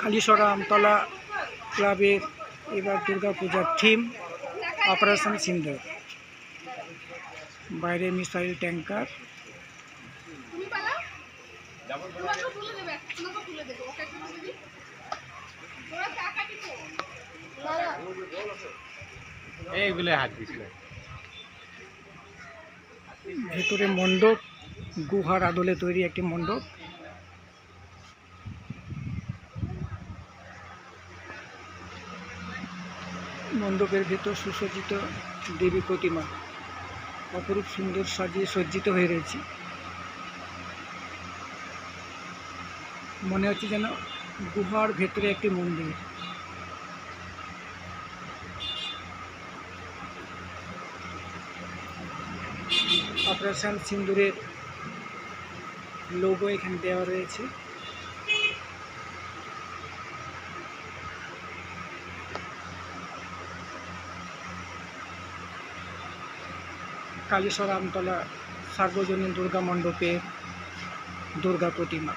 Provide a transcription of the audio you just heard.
কালীসরা আমতলা ক্লাবের এবার দুর্গা পূজার থিম অপারেশন সিন্দুর বাইরে মিসাইল ট্যাঙ্কার। ভেতরে মণ্ডপ গুহার আদলে তৈরি একটি মণ্ডপ। মণ্ডপের ভেতর সুসজ্জিত দেবী প্রতিমা। অপরূপ সুন্দর সাজিয়ে সজ্জিত হয়ে রয়েছে। মনে হচ্ছে যেন গুহার ভেতরে একটি মন্দির। অপারেশন সিন্দুরের লোগো এখানে দেওয়া রয়েছে। কালীশ্বর আমতলা সার্বজনীন দুর্গা মণ্ডপে দুর্গা প্রতিমা।